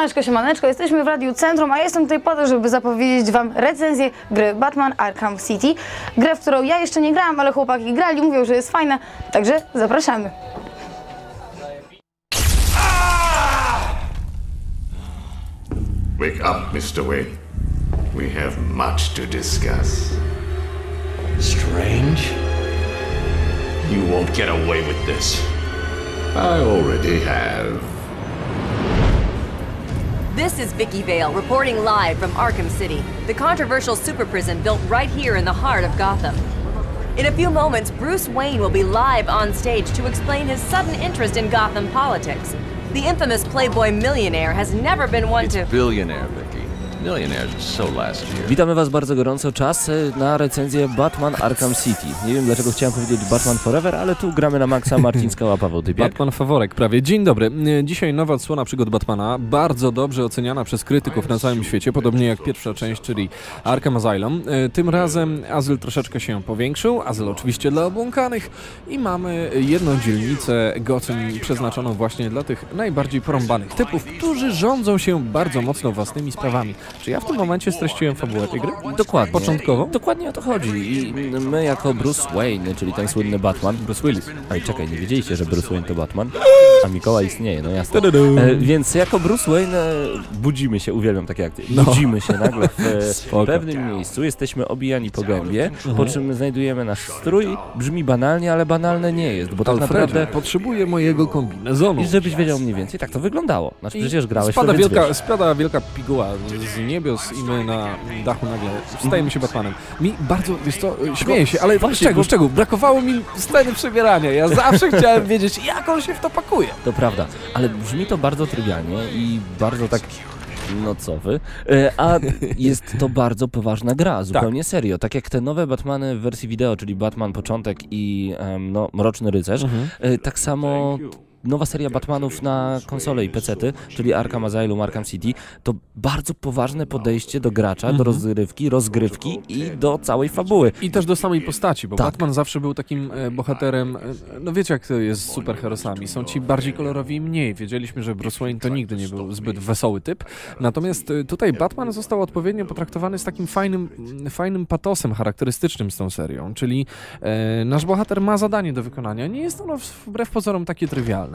Siemaneczko, siemaneczko, jesteśmy w Radiu Centrum, a jestem tutaj po to, żeby zapowiedzieć Wam recenzję gry Batman Arkham City. Grę, w którą ja jeszcze nie grałam, ale chłopaki grali, mówią, że jest fajna, także zapraszamy. Wake up, Mr. Wayne. We have much to discuss. Strange? You won't get away with this. I already have. This is Vicki Vale reporting live from Arkham City, the controversial super prison built right here in the heart of Gotham. In a few moments, Bruce Wayne will be live on stage to explain his sudden interest in Gotham politics. The infamous Playboy millionaire has never been one to. Billionaire, Witamy Was bardzo gorąco. Czas e, na recenzję Batman Arkham City. Nie wiem dlaczego chciałem powiedzieć Batman Forever, ale tu gramy na maksa Marcin Skała, Paweł Typiak. Batman faworek prawie. Dzień dobry. E, Dzisiaj nowa odsłona przygód Batmana, bardzo dobrze oceniana przez krytyków na całym świecie, podobnie jak pierwsza część, czyli Arkham Asylum. E, Tym razem azyl troszeczkę się powiększył, azyl oczywiście dla obłąkanych i mamy jedną dzielnicę Gotham przeznaczoną właśnie dla tych najbardziej porąbanych typów, którzy rządzą się bardzo mocno własnymi sprawami. Czy ja w tym momencie streściłem fabułę tej gry? Dokładnie. Początkowo? Dokładnie o to chodzi. I my jako Bruce Wayne, czyli ten słynny Batman, Bruce Willis. Ale czekaj, nie wiedzieliście, że Bruce Wayne to Batman? A Mikołaj istnieje, no jasne. E, więc jako Bruce Wayne e, budzimy się, uwielbiam takie akcje, budzimy się nagle w e, Spoko. pewnym miejscu, jesteśmy obijani po gębie, po czym znajdujemy nasz strój. Brzmi banalnie, ale banalne nie jest, bo tak Alfredzie, naprawdę... potrzebuję mojego kombinezonu. I żebyś wiedział mniej więcej, tak to wyglądało. Znaczy I przecież grałeś, spada to więc wielka, spada wielka piguła z niebios i my na dachu nagle stajemy się Batmanem. Mi bardzo, wiesz co, śmieję się, ale właśnie, czego, bo- czego? Brakowało mi sceny przebierania. Ja zawsze chciałem wiedzieć, jak on się w to pakuje. To prawda, ale brzmi to bardzo trywialnie i bardzo tak nocowy, e, a jest to bardzo poważna gra, zupełnie serio. Tak jak te nowe Batmany w wersji wideo, czyli Batman Początek i no, Mroczny Rycerz, e, tak samo nowa seria Batmanów na konsole i pecety, czyli Arkham Asylum, Arkham City, to bardzo poważne podejście do gracza, do rozrywki, rozgrywki i do całej fabuły. I też do samej postaci, bo Tak. Batman zawsze był takim e, bohaterem, e, no wiecie jak to jest z superherosami, są ci bardziej kolorowi i mniej. Wiedzieliśmy, że Bruce Wayne to nigdy nie był zbyt wesoły typ, natomiast e, tutaj Batman został odpowiednio potraktowany z takim fajnym, mm, fajnym patosem charakterystycznym z tą serią, czyli e, nasz bohater ma zadanie do wykonania, nie jest ono wbrew pozorom takie trywialne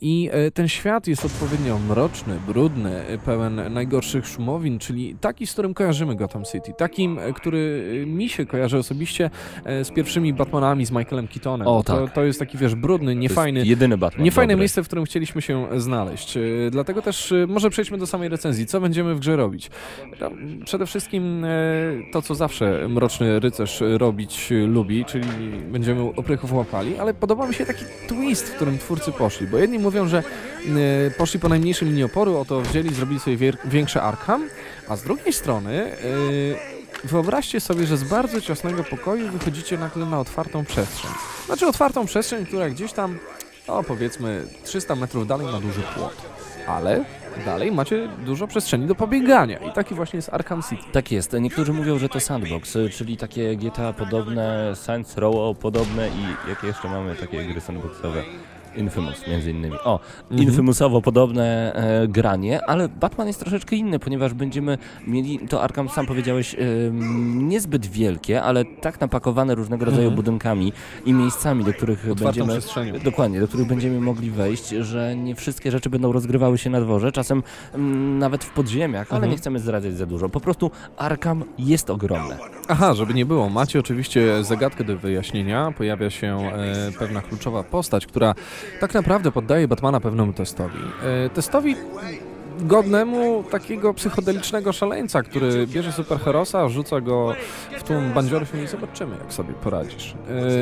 i e, ten świat jest odpowiednio mroczny, brudny, e, pełen najgorszych szumowin, czyli taki, z którym kojarzymy Gotham City, takim, e, który mi się kojarzy osobiście z pierwszymi Batmanami, z Michaelem Keatonem. O, Bo to, tak. to jest taki, wiesz, brudny, niefajny, jedyny Batman. Niefajne dobry. miejsce, w którym chcieliśmy się znaleźć. Dlatego też może przejdźmy do samej recenzji. Co będziemy w grze robić? No, Przede wszystkim to, co zawsze Mroczny Rycerz robić lubi, czyli będziemy oprychów łapali, ale podoba mi się taki twist, w którym twórcy poszli, bo jedni mówią, że e, poszli po najmniejszym linii oporu, oto wzięli, zrobili sobie większe Arkham, a z drugiej strony e, Wyobraźcie sobie, że z bardzo ciasnego pokoju wychodzicie nagle na otwartą przestrzeń. Znaczy otwartą przestrzeń, która gdzieś tam, o powiedzmy 300 metrów dalej ma duży płot. Ale dalej macie dużo przestrzeni do pobiegania i taki właśnie jest Arkham City. Tak jest. Niektórzy mówią, że to sandbox, y, czyli takie GTA podobne, Saints Row podobne i jakie jeszcze mamy takie gry sandboxowe. Infamous między innymi. O, Mhm. Infamousowo podobne e, granie, ale Batman jest troszeczkę inny, ponieważ będziemy mieli, to Arkham sam powiedziałeś, em, niezbyt wielkie, ale tak napakowane różnego rodzaju Mhm. budynkami i miejscami, do których Otwartą będziemy przestrzenią. Dokładnie, do których będziemy mogli wejść, że nie wszystkie rzeczy będą rozgrywały się na dworze, czasem mm, nawet w podziemiach, ale Mhm. nie chcemy zdradzać za dużo. Po prostu Arkham jest ogromne. Aha, żeby nie było, macie oczywiście zagadkę do wyjaśnienia. Pojawia się e, pewna kluczowa postać, która tak naprawdę poddaje Batmana pewnemu testowi. E, testowi godnemu takiego psychodelicznego szaleńca, który bierze superherosa, rzuca go w tłum bandziorów i zobaczymy, jak sobie poradzisz.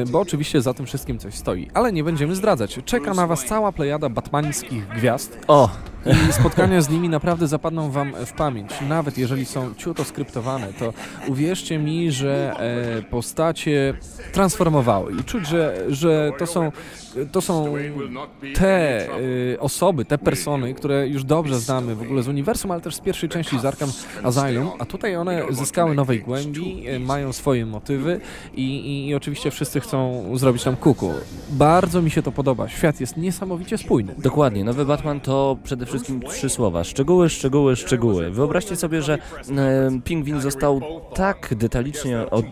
E, bo oczywiście za tym wszystkim coś stoi, ale nie będziemy zdradzać. Czeka na was cała plejada batmańskich gwiazd O, i spotkania z nimi naprawdę zapadną wam w pamięć. Nawet jeżeli są ciuto skryptowane, to uwierzcie mi, że e, postacie transformowały i czuć, że, że to są, to są te e, osoby, te persony, które już dobrze znamy w ogóle z uniwersum, ale też z pierwszej części z Arkham Asylum, a tutaj one zyskały nowej głębi, e, mają swoje motywy i, i, i oczywiście wszyscy chcą zrobić nam kuku. Bardzo mi się to podoba. Świat jest niesamowicie spójny. dokładnie. Nowy Batman to przede wszystkim trzy słowa. Szczegóły, szczegóły, szczegóły. Wyobraźcie sobie, że e, pingwin został tak detalicznie od,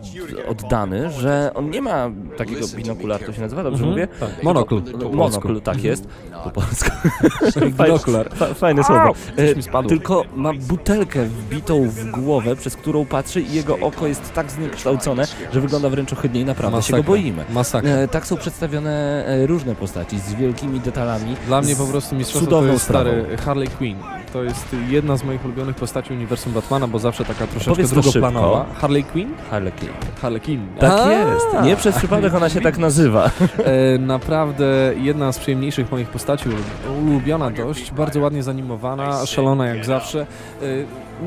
oddany, że on nie ma takiego binokularu, to się nazywa, dobrze mówię? Tak, monokl. Monokl, tak jest. Po polsku. Binokular. Fa, fajne słowo. E. Tylko ma butelkę wbitą w głowę, przez którą patrzy i jego oko jest tak zniekształcone, że wygląda wręcz ohydnie i naprawdę się go Masakra. boimy. Masakra. E, tak są przedstawione e, różne postaci z wielkimi detalami. Dla mnie po prostu mistrzostwo to jest stary. Harley Quinn. To jest jedna z moich ulubionych postaci uniwersum Batmana, bo zawsze taka troszeczkę Powiedz drugoplanowa. Harley Quinn? Harley Quinn. Harley Quinn. Tak A! jest. Nie przez przypadek ona się tak nazywa. E, naprawdę jedna z przyjemniejszych moich postaci, ulu- ulubiona dość, bardzo ładnie zanimowana, szalona jak zawsze. E,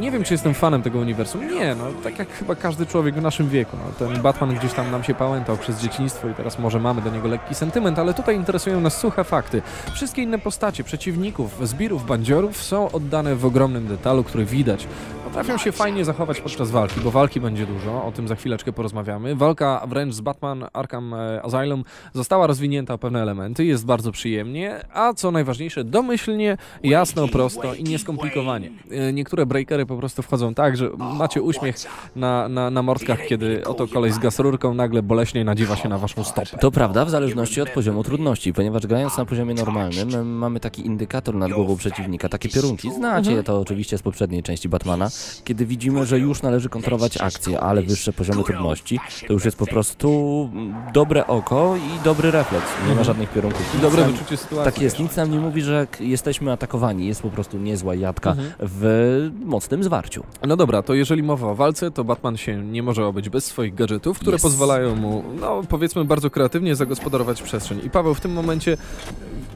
nie wiem, czy jestem fanem tego uniwersum. Nie, no tak jak chyba każdy człowiek w naszym wieku. No, ten Batman gdzieś tam nam się pałętał przez dzieciństwo i teraz może mamy do niego lekki sentyment, ale tutaj interesują nas suche fakty. Wszystkie inne postacie, przeciwników, zbirów, bandziorów są oddane w ogromnym detalu, który widać. Potrafią się fajnie zachować podczas walki, bo walki będzie dużo, o tym za chwileczkę porozmawiamy. Walka wręcz z Batman Arkham e, Asylum została rozwinięta o pewne elementy, jest bardzo przyjemnie, a co najważniejsze, domyślnie, jasno, prosto i nieskomplikowanie. E, Niektóre breakery po prostu wchodzą tak, że macie uśmiech na, na, na mordkach, kiedy oto kolej z gasrurką nagle boleśnie nadziwa się na waszą stopę. To prawda, w zależności od poziomu trudności, ponieważ grając na poziomie normalnym mamy taki indykator nad głową przeciwnika, takie piorunki. Znacie je to oczywiście z poprzedniej części Batmana, kiedy widzimy, że już należy kontrolować akcję, ale wyższe poziomy trudności to już jest po prostu dobre oko i dobry refleks. Nie ma żadnych piorunków. Nic Dobre wyczucie sytuacji. Tak jest, nic nam nie mówi, że jesteśmy atakowani. Jest po prostu niezła jadka w mocnym zwarciu. No dobra, to jeżeli mowa o walce, to Batman się nie może obyć bez swoich gadżetów, które Yes. pozwalają mu, no powiedzmy, bardzo kreatywnie zagospodarować przestrzeń. I Paweł, w tym momencie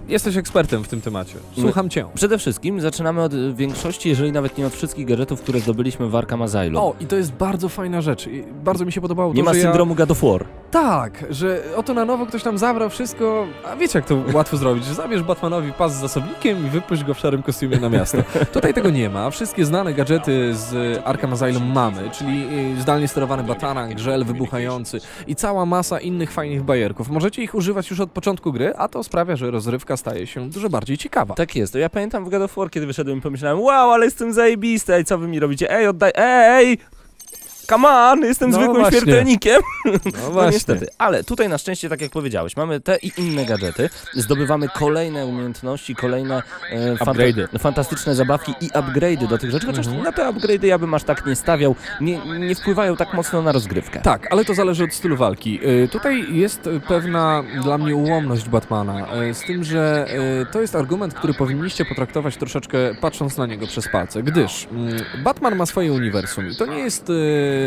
jesteś ekspertem w tym temacie. Słucham cię. Przede wszystkim zaczynamy od y, większości, jeżeli nawet nie od wszystkich gadżetów, które zdobyliśmy w Arkham Asylum. O, i to jest bardzo fajna rzecz. I bardzo mi się podobało nie to, ma że syndromu God of War. Ja... Tak, że oto na nowo ktoś tam zabrał wszystko, a wiecie jak to łatwo zrobić, że zabierz Batmanowi pas z zasobnikiem i wypuść go w szarym kostiumie na miasto. Tutaj tego nie ma. Wszystkie znane gadżety z Arkham Asylum mamy, czyli y, zdalnie sterowany batarang, żel wybuchający i cała masa innych fajnych bajerków. Możecie ich używać już od początku gry, a to sprawia, że rozrywka staje się dużo bardziej ciekawa. Tak jest. To ja pamiętam w God of War, kiedy wyszedłem i pomyślałem, wow, ale jestem zajebisty, ej, co wy mi robicie? Ej, oddaj, ej! Come on, jestem No zwykłym właśnie. śmiertelnikiem. No No niestety, ale tutaj na szczęście, tak jak powiedziałeś, mamy te i inne gadżety, zdobywamy kolejne umiejętności, kolejne e, Upgrade'y. fantastyczne zabawki i upgrade'y do tych rzeczy, chociaż Mhm. na te upgrade'y ja bym aż tak nie stawiał, nie, nie wpływają tak mocno na rozgrywkę. Tak, ale to zależy od stylu walki. Y, Tutaj jest pewna dla mnie ułomność Batmana, y, z tym, że y, to jest argument, który powinniście potraktować troszeczkę patrząc na niego przez palce, gdyż mm, Batman ma swoje uniwersum i to nie jest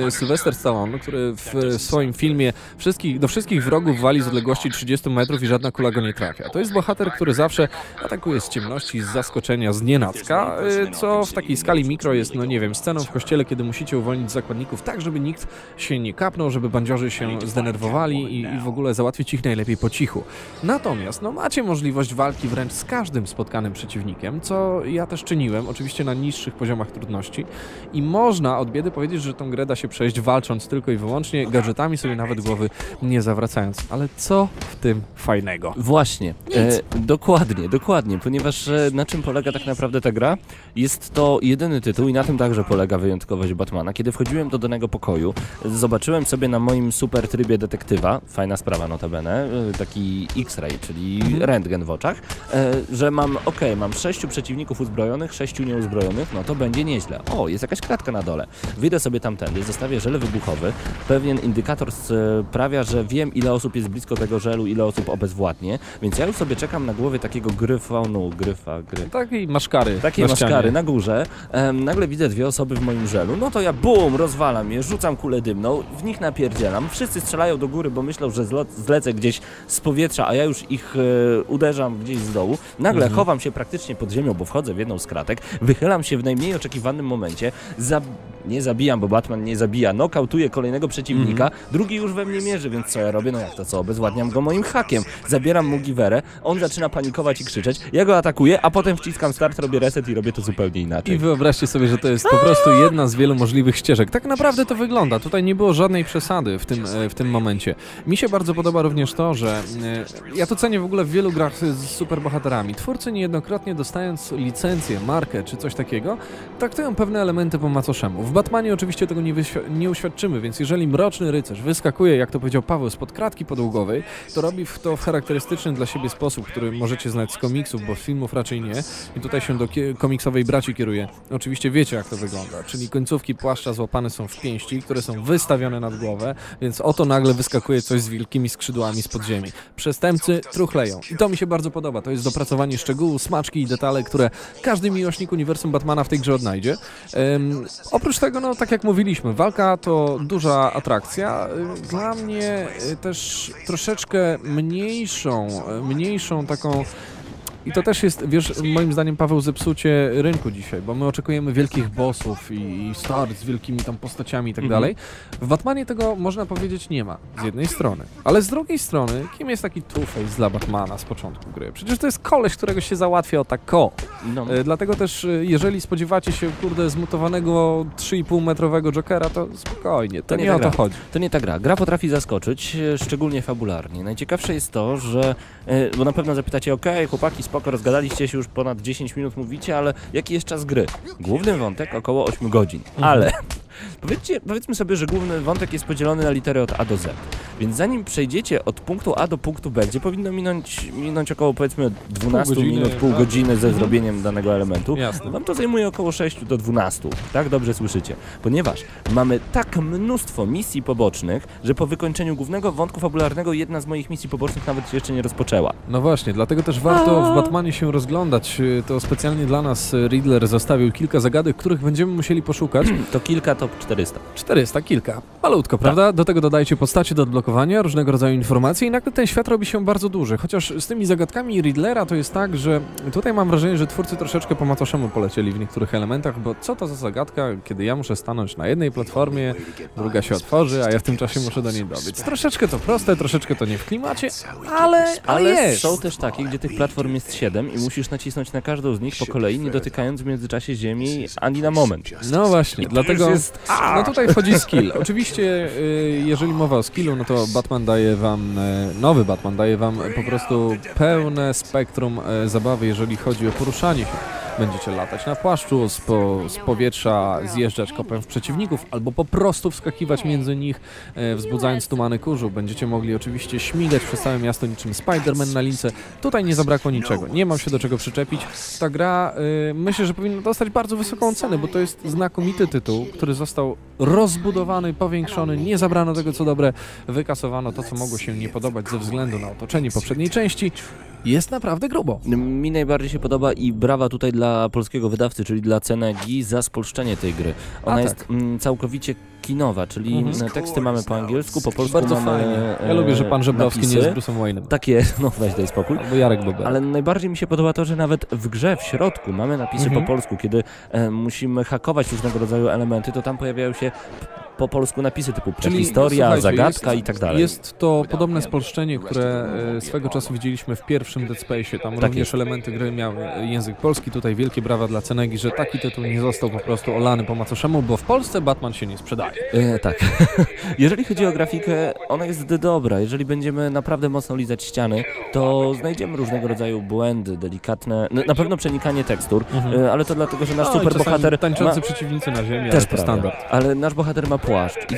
Sylvester Stallone, który w swoim filmie wszystkich, do wszystkich wrogów wali z odległości 30 metrów i żadna kula go nie trafia. To jest bohater, który zawsze atakuje z ciemności, z zaskoczenia, z nienacka, y, co w takiej skali mikro jest, no nie wiem, sceną w kościele, kiedy musicie uwolnić zakładników tak, żeby nikt się nie kapnął, żeby bandziorzy się zdenerwowali i, i w ogóle załatwić ich najlepiej po cichu. Natomiast, no macie możliwość walki wręcz z każdym spotkanym przeciwnikiem, co ja też czyniłem, oczywiście na niższych poziomach trudności i można od biedy powiedzieć, że tą grę da się przejść walcząc tylko i wyłącznie, gadżetami sobie nawet głowy nie zawracając. Ale co w tym fajnego? Właśnie, e, dokładnie, dokładnie, ponieważ e, na czym polega tak naprawdę ta gra? Jest to jedyny tytuł i na tym także polega wyjątkowość Batmana. Kiedy wchodziłem do danego pokoju, zobaczyłem sobie na moim super trybie detektywa, fajna sprawa notabene, e, taki X-ray, czyli rentgen w oczach, e, że mam, ok, mam sześciu przeciwników uzbrojonych, sześciu nieuzbrojonych, no to będzie nieźle. O, jest jakaś kratka na dole. Wyjdę sobie tamtędy, zostawię żel wybuchowy, pewien indykator sprawia, że wiem ile osób jest blisko tego żelu, ile osób obezwładnie, więc ja już sobie czekam na głowie takiego gryfonu, gryfa, gry. Takiej maszkary. Takiej na ścianie. maszkary na górze, em, nagle widzę dwie osoby w moim żelu, no to ja bum, rozwalam je, rzucam kulę dymną, w nich napierdzielam, wszyscy strzelają do góry, bo myślą, że zlecę gdzieś z powietrza, a ja już ich e, uderzam gdzieś z dołu, nagle Mhm. chowam się praktycznie pod ziemią, bo wchodzę w jedną z kratek, wychylam się w najmniej oczekiwanym momencie, zab- nie zabijam, bo Batman nie zabija, nokautuje kolejnego przeciwnika, Mhm. drugi już we mnie mierzy, więc co ja robię? No jak to co? Obezwładniam go moim hakiem. Zabieram mu giwerę, on zaczyna panikować i krzyczeć, ja go atakuję, a potem wciskam start, robię reset i robię to zupełnie inaczej. I wyobraźcie sobie, że to jest po prostu jedna z wielu możliwych ścieżek. Tak naprawdę to wygląda. Tutaj nie było żadnej przesady w tym, e, w tym momencie. Mi się bardzo podoba również to, że e, ja to cenię w ogóle w wielu grach z superbohaterami. Twórcy niejednokrotnie dostając licencję, markę czy coś takiego, traktują pewne elementy po macoszemu. W Batmanie oczywiście tego nie, nie uświadczymy, więc jeżeli Mroczny Rycerz wyskakuje, jak to powiedział Paweł, spod kratki podłogowej, to robi to w charakterystyczny dla siebie sposób, który możecie znać z komiksów, bo z filmów raczej nie. I tutaj się do komiksowej braci kieruje. Oczywiście wiecie, jak to wygląda. Czyli końcówki płaszcza złapane są w pięści, które są wystawione nad głowę, więc oto nagle wyskakuje coś z wielkimi skrzydłami z podziemi. Przestępcy truchleją. I to mi się bardzo podoba. To jest dopracowanie szczegółów, smaczki i detale, które każdy miłośnik uniwersum Batmana w tej grze odnajdzie. Oprócz tego, no tak jak mówiliśmy, walka to duża atrakcja. Dla mnie y, też troszeczkę mniejszą, y, mniejszą taką i to też jest, wiesz, moim zdaniem, Paweł, zepsucie rynku dzisiaj, bo my oczekujemy wielkich bossów i, i start z wielkimi tam postaciami i tak dalej. W Batmanie tego, można powiedzieć, nie ma, z jednej strony. Ale z drugiej strony, kim jest taki Two-Face dla Batmana z początku gry? Przecież to jest koleś, którego się załatwia o tako. No. E, Dlatego też, e, jeżeli spodziewacie się, kurde, zmutowanego 3,5 metrowego Jokera, to spokojnie, to, To nie nie, o to chodzi. To nie ta gra. Gra potrafi zaskoczyć, e, szczególnie fabularnie. Najciekawsze jest to, że, e, bo na pewno zapytacie, okej, chłopaki, spoko, rozgadaliście się już ponad 10 minut, mówicie, ale jaki jest czas gry? Główny wątek około 8 godzin, ale powiedzcie, powiedzmy sobie, że główny wątek jest podzielony na litery od A do Z. Więc zanim przejdziecie od punktu A do punktu B, gdzie powinno minąć, minąć około powiedzmy 12 godziny, minut, pół tak. godziny ze zrobieniem danego elementu, Jasne. Wam to zajmuje około 6 do 12, tak dobrze słyszycie, ponieważ mamy tak mnóstwo misji pobocznych, że po wykończeniu głównego wątku fabularnego jedna z moich misji pobocznych nawet jeszcze nie rozpoczęła. No właśnie, dlatego też warto w Batmanie się rozglądać. To specjalnie dla nas y, Riddler zostawił kilka zagadek, których będziemy musieli poszukać. To kilka, to 400. 400, kilka. Malutko, prawda? Do tego dodajcie postacie do odblokowania, różnego rodzaju informacje i nagle ten świat robi się bardzo duży. Chociaż z tymi zagadkami Riddlera to jest tak, że tutaj mam wrażenie, że twórcy troszeczkę po macoszemu polecieli w niektórych elementach, bo co to za zagadka, kiedy ja muszę stanąć na jednej platformie, druga się otworzy, a ja w tym czasie muszę do niej dobiec. Troszeczkę to proste, troszeczkę to nie w klimacie, ale, ale, Ale jest. są też takie, gdzie tych platform jest 7 i musisz nacisnąć na każdą z nich po kolei, nie dotykając w międzyczasie ziemi ani na moment. No właśnie, dlatego jest- no tutaj wchodzi skill. Oczywiście, y, jeżeli mowa o skillu, no to Batman daje wam, e, nowy Batman daje wam po prostu pełne spektrum e, zabawy, jeżeli chodzi o poruszanie się. Będziecie latać na płaszczu, z, po, z powietrza zjeżdżać kopem w przeciwników, albo po prostu wskakiwać między nich, e, wzbudzając tumany kurzu. Będziecie mogli oczywiście śmigać przez całe miasto niczym Spider-Man na lince. Tutaj nie zabrakło niczego, nie mam się do czego przyczepić. Ta gra, y, myślę, że powinna dostać bardzo wysoką cenę, bo to jest znakomity tytuł, który został rozbudowany, powiększony, nie zabrano tego co dobre, wykasowano to, co mogło się nie podobać ze względu na otoczenie poprzedniej części. Jest naprawdę grubo. Mi najbardziej się podoba i brawa tutaj dla polskiego wydawcy, czyli dla Cenegi za spolszczenie tej gry. Ona A, jest tak. mm, całkowicie kinowa, czyli Mhm. mm, teksty mamy po angielsku, po polsku Bardzo mamy fajnie. Ja e, lubię, że pan Żebrowski nie napisy. jest Bruce'em Wayne'em. Takie, no weź daj spokój. Albo Jarek Bober. Ale najbardziej mi się podoba to, że nawet w grze, w środku mamy napisy Mhm. po polsku. Kiedy e, musimy hakować różnego rodzaju elementy, to tam pojawiają się po polsku napisy typu historia, słuchajcie, zagadka jest, i tak dalej. Jest to podobne spolszczenie, które e, swego czasu widzieliśmy w pierwszym Dead Space. Tam również jest. elementy gry miały język polski. Tutaj wielkie brawa dla Cenegi, że taki tytuł nie został po prostu olany po macoszemu, bo w Polsce Batman się nie sprzedaje. E, tak. Jeżeli chodzi o grafikę, ona jest dobra. Jeżeli będziemy naprawdę mocno lizać ściany, to znajdziemy różnego rodzaju błędy, delikatne, no, na pewno przenikanie tekstur, e, ale to dlatego, że nasz No i super czasami bohater ma, tańczący przeciwnicy na ziemi, ale Też to prawda. standard. Ale nasz bohater ma płaszcz i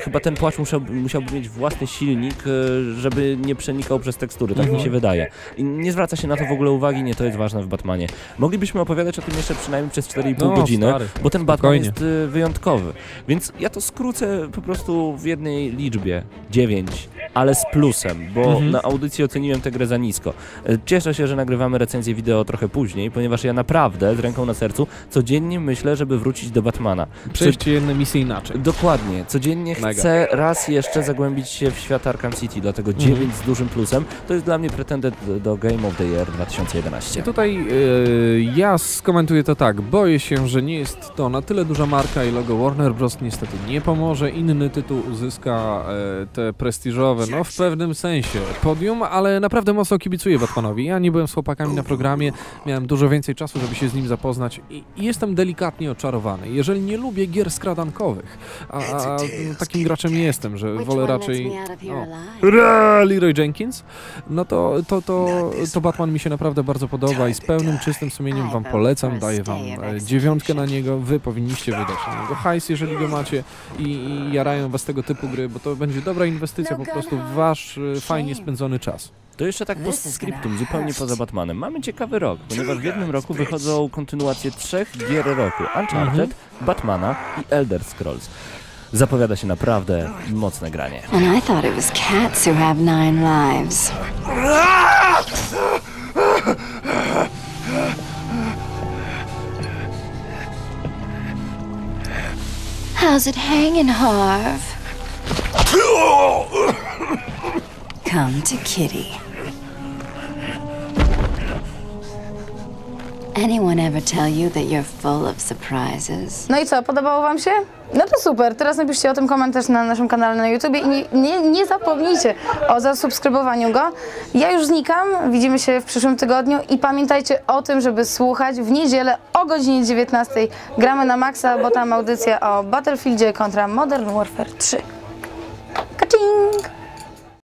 chyba ten płaszcz musiał, musiałby mieć własny silnik, e, żeby nie przenikał przez tekstury, tak Mhm. mi się wydaje. I nie zwraca się na to w ogóle uwagi, nie to jest ważne w Batmanie. Moglibyśmy opowiadać o tym jeszcze przynajmniej przez 4,5 No, godziny, stary, bo ten Batman spokojnie. jest y, wyjątkowy. Więc ja to skrócę po prostu w jednej liczbie. 9, ale z plusem, bo Mhm. na audycji oceniłem tę grę za nisko. E, Cieszę się, że nagrywamy recenzję wideo trochę później, ponieważ ja naprawdę z ręką na sercu codziennie myślę, żeby wrócić do Batmana. Przejście jedne misje inaczej. Dokładnie. Codziennie Mega. chcę raz jeszcze zagłębić się w świat Arkham City, dlatego Mhm. 9 z dużym plusem to jest dla mnie pretendent do Game of the Year 2011. I tutaj e, ja skomentuję to tak. Boję się, że nie jest to na tyle duża marka i logo Warner Bros. niestety nie pomoże. Inny tytuł uzyska e, te prestiżowe, no w pewnym sensie podium, ale naprawdę mocno kibicuję Batmanowi. Ja nie byłem z chłopakami na programie, miałem dużo więcej czasu, żeby się z nim zapoznać i, jestem delikatnie oczarowany. Jeżeli nie lubię gier skradankowych, a, a takim graczem nie jestem, że wolę raczej... O. Ra, Leroy Jenkins, no to, to, to, to Batman mi się naprawdę bardzo podoba i z pełnym, czystym sumieniem wam polecam, daję wam e, dziewiątkę na niego, wy powinniście wydać na niego hajs, jeżeli go macie i, i jarają was tego typu gry, bo to będzie dobra inwestycja po prostu wasz e, fajnie spędzony czas. To jeszcze tak postscriptum, zupełnie poza Batmanem. Mamy ciekawy rok, ponieważ w jednym roku wychodzą kontynuacje trzech gier roku. Uncharted, Batmana i Elder Scrolls. Zapowiada się naprawdę mocne granie. And I thought it was cats who have nine lives. How's it hanging, Harv? Come to Kitty. Anyone ever tell you that you're full of surprises? No i co, podobało Wam się? No to super, teraz napiszcie o tym komentarz na naszym kanale na YouTubie i nie, nie, nie zapomnijcie o zasubskrybowaniu go. Ja już znikam, widzimy się w przyszłym tygodniu i pamiętajcie o tym, żeby słuchać w niedzielę o godzinie 19 gramy na Maxa, bo tam audycja o Battlefieldzie kontra Modern Warfare 3. Kaczing!